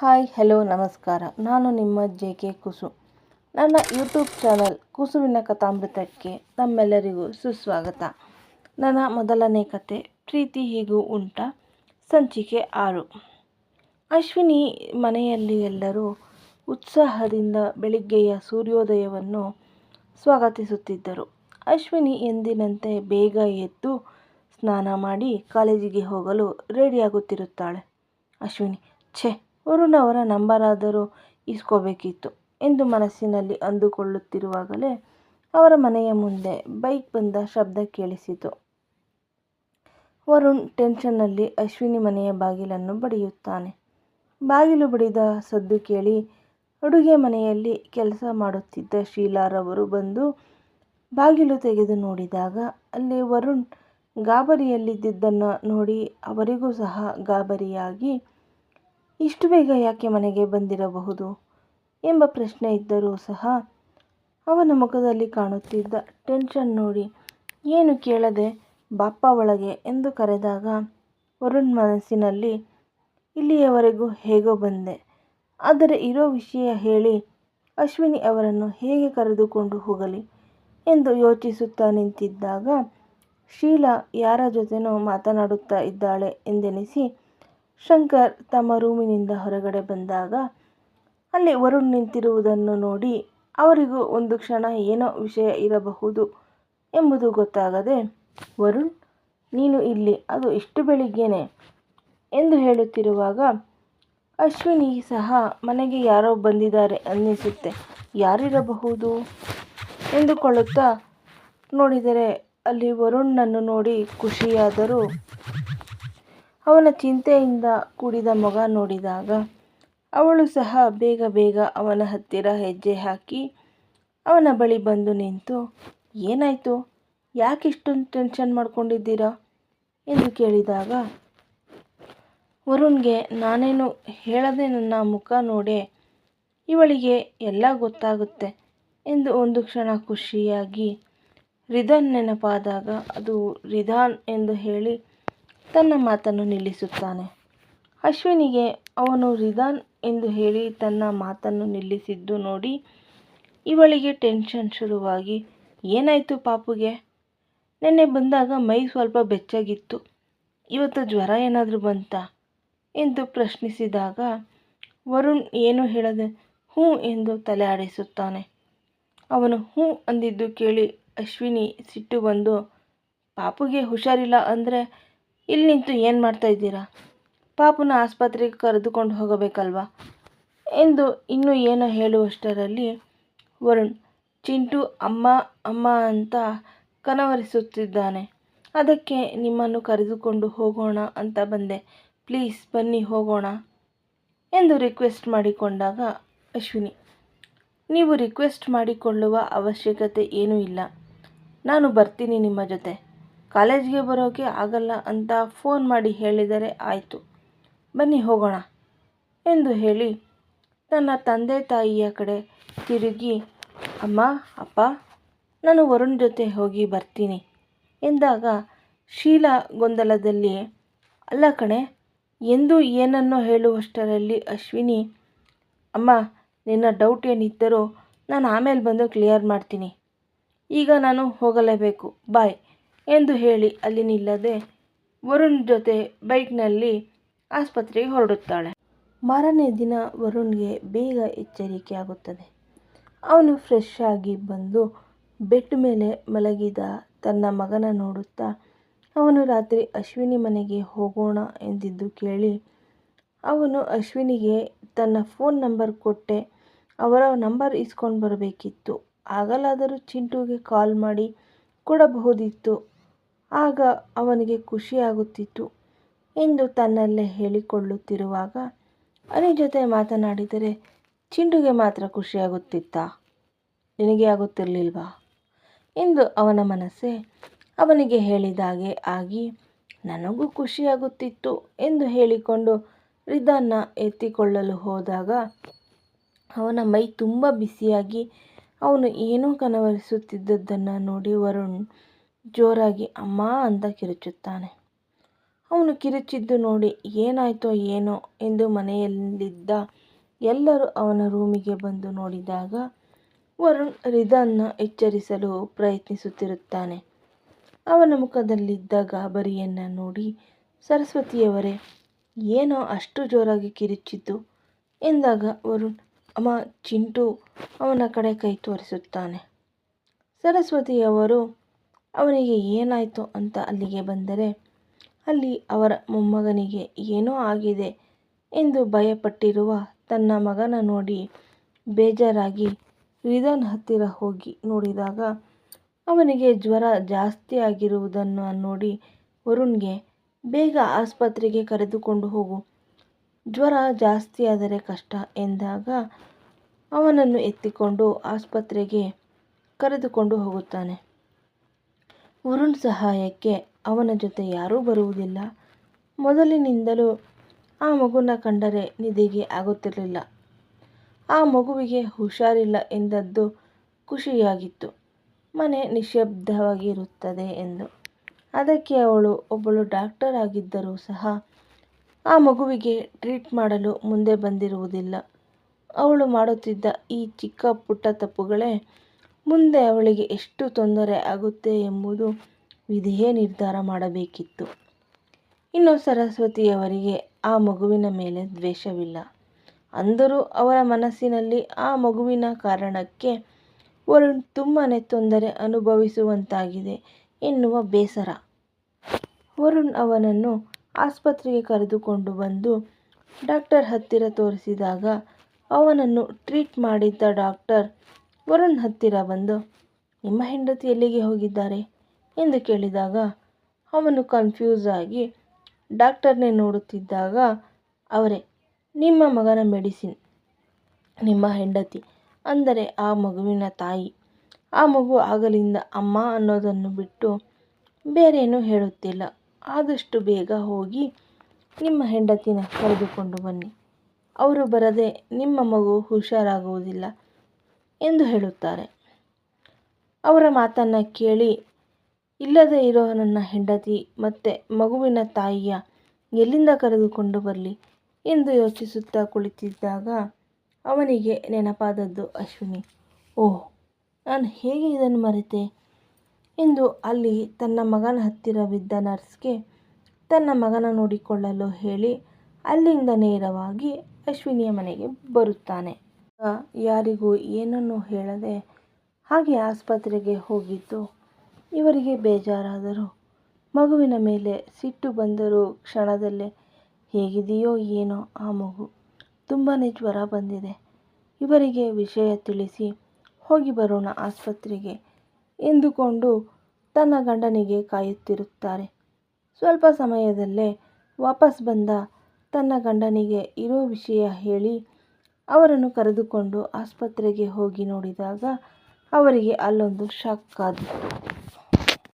Hi, hello, ನಮಸ್ಕಾರ. ನಾನು ನಿಮ್ಮ ಜೆ ಕೆ ಕುಸು. ನನ್ನ ಯೂಟ್ಯೂಬ್ ಚಾನಲ್ ಕುಸುವಿನ ಕಥಾಮೃತಕ್ಕೆ ತಮ್ಮೆಲ್ಲರಿಗೂ ಸುಸ್ವಾಗತ. ನನ್ನ ಮೊದಲನೇ ಕತೆ, ಪ್ರೀತಿ ಹೀಗೂ ಉಂಟ? ಸಂಚಿಕೆ ಆರು. ಅಶ್ವಿನಿ ಮನೆಯಲ್ಲಿ ಎಲ್ಲರೂ ಉತ್ಸಾಹದಿಂದ ಬೆಳಿಗ್ಗೆಯ ಸೂರ್ಯೋದಯವನ್ನು ಸ್ವಾಗತಿಸುತ್ತಿದ್ದರು. ಅಶ್ವಿನಿ ಎಂದಿನಂತೆ ಬೇಗ ಎದ್ದು ಸ್ನಾನ ಮಾಡಿ ಕಾಲೇಜಿಗೆ ಹೋಗಲು ರೆಡಿಯಾಗುತ್ತಿರುತ್ತಾಳೆ. ಅಶ್ವಿನಿ, ಛೆ ವರುಣ್ ಅವರ ನಂಬರಾದರೂ ಇಸ್ಕೋಬೇಕಿತ್ತು ಎಂದು ಮನಸ್ಸಿನಲ್ಲಿ ಅಂದುಕೊಳ್ಳುತ್ತಿರುವಾಗಲೇ ಅವರ ಮನೆಯ ಮುಂದೆ ಬೈಕ್ ಬಂದ ಶಬ್ದ ಕೇಳಿಸಿತು. ವರುಣ್ ಟೆನ್ಷನ್ನಲ್ಲಿ ಅಶ್ವಿನಿ ಮನೆಯ ಬಾಗಿಲನ್ನು ಬಡಿಯುತ್ತಾನೆ. ಬಾಗಿಲು ಬಡಿದ ಸದ್ದು ಕೇಳಿ ಅಡುಗೆ ಮನೆಯಲ್ಲಿ ಕೆಲಸ ಮಾಡುತ್ತಿದ್ದ ಶೀಲಾರವರು ಬಂದು ಬಾಗಿಲು ತೆಗೆದು ನೋಡಿದಾಗ ಅಲ್ಲಿ ವರುಣ್ ಗಾಬರಿಯಲ್ಲಿದ್ದದ್ದನ್ನು ನೋಡಿ ಅವರಿಗೂ ಸಹ ಗಾಬರಿಯಾಗಿ ಇಷ್ಟು ಬೇಗ ಯಾಕೆ ಮನೆಗೆ ಬಂದಿರಬಹುದು ಎಂಬ ಪ್ರಶ್ನೆ ಇದ್ದರೂ ಸಹ ಅವನ ಮುಖದಲ್ಲಿ ಕಾಣುತ್ತಿದ್ದ ಟೆನ್ಷನ್ ನೋಡಿ ಏನು ಕೇಳದೆ ಬಾಪ್ಪ ಒಳಗೆ ಎಂದು ಕರೆದಾಗ ವರುಣ್ ಮನಸ್ಸಿನಲ್ಲಿ, ಇಲ್ಲಿಯವರೆಗೂ ಹೇಗೋ ಬಂದೆ. ಆದರೆ ಇರೋ ವಿಷಯ ಹೇಳಿ ಅಶ್ವಿನಿ ಅವರನ್ನು ಹೇಗೆ ಕರೆದುಕೊಂಡು ಹೋಗಲಿ? ಎಂದು ಯೋಚಿಸುತ್ತಾ ನಿಂತಿದ್ದಾಗ ಶೀಲಾ ಯಾರ ಜೊತೆನೋ ಮಾತನಾಡುತ್ತಾ ಇದ್ದಾಳೆ ಎಂದೆನಿಸಿ ಶಂಕರ್ ತಮ್ಮ ರೂಮಿನಿಂದ ಹೊರಗಡೆ ಬಂದಾಗ, ಅಲ್ಲಿ ವರುಣ್ ನಿಂತಿರುವುದನ್ನು ನೋಡಿ ಅವರಿಗೂ ಒಂದು ಕ್ಷಣ ಏನೋ ವಿಷಯ ಇರಬಹುದು ಎಂಬುದು ಗೊತ್ತಾಗದೆ, ವರುಣ್, ನೀನು ಇಲ್ಲಿ, ಅದು ಇಷ್ಟು ಬೆಳಿಗ್ಗೆನೆ? ಎಂದು ಹೇಳುತ್ತಿರುವಾಗ, ಅಶ್ವಿನಿ ಸಹ ಮನೆಗೆ ಯಾರೋ ಬಂದಿದ್ದಾರೆ ಅನ್ನಿಸುತ್ತೆ. ಯಾರಿರಬಹುದು? ಎಂದುಕೊಳ್ಳುತ್ತಾ ನೋಡಿದರೆ ಅಲ್ಲಿ ವರುಣ್ನನ್ನು ನೋಡಿ ಖುಷಿಯಾದರೂ ಅವನ ಚಿಂತೆಯಿಂದ ಕೂಡಿದ ಮಗ ನೋಡಿದಾಗ ಅವಳು ಸಹ ಬೇಗ ಬೇಗ ಅವನ ಹತ್ತಿರ ಹೆಜ್ಜೆ ಹಾಕಿ ಅವನ ಬಳಿ ಬಂದು ನಿಂತು, ಏನಾಯಿತು? ಯಾಕೆ ಇಷ್ಟೊಂದು ಟೆನ್ಷನ್ ಮಾಡ್ಕೊಂಡಿದ್ದೀರಾ? ಎಂದು ಕೇಳಿದಾಗ, ವರುಣ್ಗೆ ನಾನೇನು ಹೇಳದೆ ನನ್ನ ಮುಖ ನೋಡೆ, ಇವಳಿಗೆ ಎಲ್ಲ ಗೊತ್ತಾಗುತ್ತೆ ಎಂದು ಒಂದು ಕ್ಷಣ ಖುಷಿಯಾಗಿ ರಿಧಾನ್ ನೆನಪಾದಾಗ ಅದು ರಿಧಾನ್ ಎಂದು ಹೇಳಿ ತನ್ನ ಮಾತನ್ನು ನಿಲ್ಲಿಸುತ್ತಾನೆ. ಅಶ್ವಿನಿಗೆ ಅವನು ರಿದಾನ್ ಎಂದು ಹೇಳಿ ತನ್ನ ಮಾತನ್ನು ನಿಲ್ಲಿಸಿದ್ದು ನೋಡಿ ಇವಳಿಗೆ ಟೆನ್ಷನ್ ಶುರುವಾಗಿ, ಏನಾಯಿತು ಪಾಪುಗೆ? ನೆನ್ನೆ ಬಂದಾಗ ಮೈ ಸ್ವಲ್ಪ ಬೆಚ್ಚಗಿತ್ತು. ಇವತ್ತು ಜ್ವರ ಏನಾದರೂ ಬಂತಾ? ಎಂದು ಪ್ರಶ್ನಿಸಿದಾಗ, ವರುಣ್ ಏನು ಹೇಳದೆ ಹ್ಞೂ ಎಂದು ತಲೆ ಆಡಿಸುತ್ತಾನೆ. ಅವನು ಹ್ಞೂ ಅಂದಿದ್ದು ಕೇಳಿ ಅಶ್ವಿನಿ ಸಿಟ್ಟು ಬಂದು, ಪಾಪುಗೆ ಹುಷಾರಿಲ್ಲ ಅಂದರೆ ಇಲ್ಲಿ ನಿಂತು ಏನು ಮಾಡ್ತಾ ಇದ್ದೀರಾ? ಪಾಪುನ ಆಸ್ಪತ್ರೆಗೆ ಕರೆದುಕೊಂಡು ಹೋಗಬೇಕಲ್ವಾ? ಎಂದು ಇನ್ನೂ ಏನೋ ಹೇಳುವಷ್ಟರಲ್ಲಿ ವರುಣ್, ಚಿಂಟು ಅಮ್ಮ ಅಮ್ಮ ಅಂತ ಕನವರಿಸುತ್ತಿದ್ದಾನೆ. ಅದಕ್ಕೆ ನಿಮ್ಮನ್ನು ಕರೆದುಕೊಂಡು ಹೋಗೋಣ ಅಂತ ಬಂದೆ. ಪ್ಲೀಸ್ ಬನ್ನಿ, ಹೋಗೋಣ ಎಂದು ರಿಕ್ವೆಸ್ಟ್ ಮಾಡಿಕೊಂಡಾಗ ಅಶ್ವಿನಿ, ನೀವು ರಿಕ್ವೆಸ್ಟ್ ಮಾಡಿಕೊಳ್ಳುವ ಅವಶ್ಯಕತೆ ಏನೂ ಇಲ್ಲ. ನಾನು ಬರ್ತೀನಿ ನಿಮ್ಮ ಜೊತೆ. ಕಾಲೇಜಿಗೆ ಬರೋಕ್ಕೆ ಆಗಲ್ಲ ಅಂತ ಫೋನ್ ಮಾಡಿ ಹೇಳಿದರೆ ಆಯಿತು. ಬನ್ನಿ ಹೋಗೋಣ ಎಂದು ಹೇಳಿ ತನ್ನ ತಂದೆ ತಾಯಿಯ ಕಡೆ ತಿರುಗಿ, ಅಮ್ಮ, ಅಪ್ಪ, ನಾನು ವರುಣ್ ಜೊತೆ ಹೋಗಿ ಬರ್ತೀನಿ ಎಂದಾಗ ಶೀಲಾ ಗೊಂದಲದಲ್ಲಿ ಅಲ್ಲ ಕಣೆ, ಎಂದು ಏನನ್ನೋ ಹೇಳುವಷ್ಟರಲ್ಲಿ ಅಶ್ವಿನಿ, ಅಮ್ಮ, ನಿನ್ನ ಡೌಟ್ ಏನಿದ್ದರೂ ನಾನು ಆಮೇಲೆ ಬಂದು ಕ್ಲಿಯರ್ ಮಾಡ್ತೀನಿ. ಈಗ ನಾನು ಹೋಗಲೇಬೇಕು. ಬಾಯ್. ಎಂದು ಹೇಳಿ ಅಲ್ಲಿ ನಿಲ್ಲದೆ ವರುಣ್ ಜೊತೆ ಬೈಕ್ನಲ್ಲಿ ಆಸ್ಪತ್ರೆಗೆ ಹೊರಡುತ್ತಾಳೆ. ಮಾರನೇ ದಿನ ವರುಣ್ಗೆ ಬೇಗ ಎಚ್ಚರಿಕೆ ಆಗುತ್ತದೆ. ಅವನು ಫ್ರೆಶ್ ಆಗಿ ಬಂದು ಬೆಡ್ ಮೇಲೆ ಮಲಗಿದ ತನ್ನ ಮಗನ ನೋಡುತ್ತಾ, ಅವನು ರಾತ್ರಿ ಅಶ್ವಿನಿ ಮನೆಗೆ ಹೋಗೋಣ ಎಂದಿದ್ದು ಕೇಳಿ, ಅವನು ಅಶ್ವಿನಿಗೆ ತನ್ನ ಫೋನ್ ನಂಬರ್ ಕೊಟ್ಟೆ, ಅವರ ನಂಬರ್ ಇಸ್ಕೊಂಡು ಬರಬೇಕಿತ್ತು, ಆಗಲಾದರೂ ಚಿಂಟುಗೆ ಕಾಲ್ ಮಾಡಿ ಕೊಡಬಹುದಿತ್ತು ಆಗ ಅವನಿಗೆ ಖುಷಿಯಾಗುತ್ತಿತ್ತು. ಎಂದು ತನ್ನಲ್ಲೇ ಹೇಳಿಕೊಳ್ಳುತ್ತಿರುವಾಗ ಅನಿ ಜೊತೆ ಮಾತನಾಡಿದರೆ ಚಿಂಡುಗೆ ಮಾತ್ರ ಖುಷಿಯಾಗುತ್ತಿತ್ತಾ. ನಿನಗೆ ಆಗುತ್ತಿರಲಿಲ್ವಾ? ಎಂದು ಅವನ ಮನಸ್ಸೇ ಅವನಿಗೆ ಹೇಳಿದಾಗೆ ಆಗಿ, ನನಗೂ ಖುಷಿಯಾಗುತ್ತಿತ್ತು ಎಂದು ಹೇಳಿಕೊಂಡು ರಿದಾನ್ನ ಎತ್ತಿಕೊಳ್ಳಲು ಹೋದಾಗ ಅವನ ಮೈ ತುಂಬ ಬಿಸಿಯಾಗಿ, ಅವನು ಏನೋ ಕನವರಿಸುತ್ತಿದ್ದದ್ದನ್ನು ನೋಡಿ ವರುಣ್ ಜೋರಾಗಿ ಅಮ್ಮ ಅಂತ ಕಿರುಚುತ್ತಾನೆ. ಅವನು ಕಿರುಚಿದ್ದು ನೋಡಿ ಏನಾಯ್ತೋ ಏನೋ ಎಂದು ಮನೆಯಲ್ಲಿದ್ದ ಎಲ್ಲರೂ ಅವನ ರೂಮಿಗೆ ಬಂದು ನೋಡಿದಾಗ ವರುಣ್ ರಿದನ್ನ ಎಚ್ಚರಿಸಲು ಪ್ರಯತ್ನಿಸುತ್ತಿರುತ್ತಾನೆ. ಅವನ ಮುಖದಲ್ಲಿದ್ದ ಗಾಬರಿಯನ್ನು ನೋಡಿ, ಸರಸ್ವತಿಯವರೇ, ಏನೋ ಅಷ್ಟು ಜೋರಾಗಿ ಕಿರುಚಿದ್ದು ಎಂದಾಗ ವರುಣ್, ಅಮ್ಮ, ಚಿಂಟು ಅವನ ಕಡೆ ಕೈ ತೋರಿಸುತ್ತಾನೆ. ಸರಸ್ವತಿಯವರು ಅವನಿಗೆ ಏನಾಯಿತು ಅಂತ ಅಲ್ಲಿಗೆ ಬಂದರೆ, ಅಲ್ಲಿ ಅವರ ಮೊಮ್ಮಗನಿಗೆ ಏನೋ ಆಗಿದೆ ಎಂದು ಭಯಪಟ್ಟಿರುವ ತನ್ನ ಮಗನ ನೋಡಿ ಬೇಜಾರಾಗಿ ರಿದನ್ ಹತ್ತಿರ ಹೋಗಿ ನೋಡಿದಾಗ ಅವನಿಗೆ ಜ್ವರ ಜಾಸ್ತಿ ಆಗಿರುವುದನ್ನು ನೋಡಿ ವರುಣ್ಗೆ, ಬೇಗ ಆಸ್ಪತ್ರೆಗೆ ಕರೆದುಕೊಂಡು ಹೋಗು. ಜ್ವರ ಜಾಸ್ತಿ ಆದರೆ ಕಷ್ಟ ಎಂದಾಗ ಅವನನ್ನು ಎತ್ತಿಕೊಂಡು ಆಸ್ಪತ್ರೆಗೆ ಕರೆದುಕೊಂಡು ಹೋಗುತ್ತಾನೆ. ವರುಣ್ ಸಹಾಯಕ್ಕೆ ಅವನ ಜೊತೆ ಯಾರೂ ಬರುವುದಿಲ್ಲ. ಮೊದಲಿನಿಂದಲೂ ಆ ಮಗುನ ಕಂಡರೆ ನಿದಿಗೆ ಆಗುತ್ತಿರಲಿಲ್ಲ. ಆ ಮಗುವಿಗೆ ಹುಷಾರಿಲ್ಲ ಎಂದದ್ದು ಖುಷಿಯಾಗಿತ್ತು. ಮನೆ ನಿಶ್ಶಬ್ದವಾಗಿರುತ್ತದೆ ಎಂದು. ಅದಕ್ಕೆ ಅವಳು ಒಬ್ಬಳು ಡಾಕ್ಟರ್ ಆಗಿದ್ದರೂ ಸಹ ಆ ಮಗುವಿಗೆ ಟ್ರೀಟ್ ಮಾಡಲು ಮುಂದೆ ಬಂದಿರುವುದಿಲ್ಲ. ಅವಳು ಮಾಡುತ್ತಿದ್ದ ಈ ಚಿಕ್ಕ ಪುಟ್ಟ ತಪ್ಪುಗಳೇ ಮುಂದೆ ಅವಳಿಗೆ ಎಷ್ಟು ತೊಂದರೆ ಆಗುತ್ತೆ ಎಂಬುದು ವಿಧಿಯೇ ನಿರ್ಧಾರ ಮಾಡಬೇಕಿತ್ತು. ಇನ್ನು ಸರಸ್ವತಿಯವರಿಗೆ ಆ ಮಗುವಿನ ಮೇಲೆ ದ್ವೇಷವಿಲ್ಲ. ಅಂದರೂ ಅವರ ಮನಸ್ಸಿನಲ್ಲಿ ಆ ಮಗುವಿನ ಕಾರಣಕ್ಕೆ ವರುಣ್ ತುಂಬಾ ತೊಂದರೆ ಅನುಭವಿಸುವಂತಾಗಿದೆ ಎನ್ನುವ ಬೇಸರ. ವರುಣ್ ಅವನನ್ನು ಆಸ್ಪತ್ರೆಗೆ ಕರೆದುಕೊಂಡು ಬಂದು ಡಾಕ್ಟರ್ ಹತ್ತಿರ ತೋರಿಸಿದಾಗ ಅವನನ್ನು ಟ್ರೀಟ್ ಮಾಡಿದ್ದ ಡಾಕ್ಟರ್ ವರುಣ್ ಹತ್ತಿರ ಬಂದು, ನಿಮ್ಮ ಹೆಂಡತಿ ಎಲ್ಲಿಗೆ ಹೋಗಿದ್ದಾರೆ? ಎಂದು ಕೇಳಿದಾಗ, ಅವನು ಕನ್ಫ್ಯೂಸ್ ಆಗಿ ಡಾಕ್ಟರ್ನೇ ನೋಡುತ್ತಿದ್ದಾಗ, ಅವರೇ, ನಿಮ್ಮ ಮಗನ ಮೆಡಿಸಿನ್, ನಿಮ್ಮ ಹೆಂಡತಿ, ಅಂದರೆ ಆ ಮಗುವಿನ ತಾಯಿ. ಆ ಮಗು ಆಗಲಿಂದ ಅಮ್ಮ ಅನ್ನೋದನ್ನು ಬಿಟ್ಟು ಬೇರೇನೂ ಹೇಳುತ್ತಿಲ್ಲ. ಆದಷ್ಟು ಬೇಗ ಹೋಗಿ ನಿಮ್ಮ ಹೆಂಡತಿನ ಕರೆದುಕೊಂಡು ಬನ್ನಿ. ಅವರು ಬರದೆ ನಿಮ್ಮ ಮಗು ಹುಷಾರಾಗುವುದಿಲ್ಲ. ಎಂದು ಹೇಳುತ್ತಾರೆ. ಅವರ ಮಾತನ್ನು ಕೇಳಿ, ಇಲ್ಲದೇ ಇರೋ ನನ್ನ ಹೆಂಡತಿ ಮತ್ತು ಮಗುವಿನ ತಾಯಿಯ ಎಲ್ಲಿಂದ ಕರೆದುಕೊಂಡು ಬರಲಿ ಎಂದು ಯೋಚಿಸುತ್ತಾ ಕುಳಿತಿದ್ದಾಗ ಅವನಿಗೆ ನೆನಪಾದದ್ದು ಅಶ್ವಿನಿ, ಓಹ್, ನಾನು ಹೇಗೆ ಇದನ್ನು ಮರೆತೆ ಎಂದು ಅಲ್ಲಿ ತನ್ನ ಮಗನ ಹತ್ತಿರ ಬಿದ್ದ ನರ್ಸ್ಗೆ ತನ್ನ ಮಗನ ನೋಡಿಕೊಳ್ಳಲು ಹೇಳಿ ಅಲ್ಲಿಂದ ನೇರವಾಗಿ ಅಶ್ವಿನಿಯ ಮನೆಗೆ ಬರುತ್ತಾನೆ. ಯಾರಿಗೂ ಏನನ್ನು ಹೇಳದೆ ಹಾಗೆ ಆಸ್ಪತ್ರೆಗೆ ಹೋಗಿದ್ದು. ಇವರಿಗೆ ಬೇಜಾರಾದರೂ. ಮಗುವಿನ ಮೇಲೆ ಸಿಟ್ಟು ಬಂದರೂ ಕ್ಷಣದಲ್ಲೇ, ಹೇಗಿದೆಯೋ ಏನೋ ಆ ಮಗು. ತುಂಬಾ ಜ್ವರ ಬಂದಿದೆ. ಇವರಿಗೆ ವಿಷಯ ತಿಳಿಸಿ ಹೋಗಿ ಬರೋಣ ಆಸ್ಪತ್ರೆಗೆ ಎಂದುಕೊಂಡು ತನ್ನ ಗಂಡನಿಗೆ ಕಾಯುತ್ತಿರುತ್ತಾರೆ. ಸ್ವಲ್ಪ ಸಮಯದಲ್ಲೇ ವಾಪಸ್ ಬಂದ ತನ್ನ ಗಂಡನಿಗೆ ಇರೋ ವಿಷಯ ಹೇಳಿ ಅವರನ್ನು ಕರೆದುಕೊಂಡು ಆಸ್ಪತ್ರೆಗೆ ಹೋಗಿ ನೋಡಿದಾಗ ಅವರಿಗೆ ಅಲ್ಲೊಂದು ಶಾಕ್ ಆದಿತ್ತು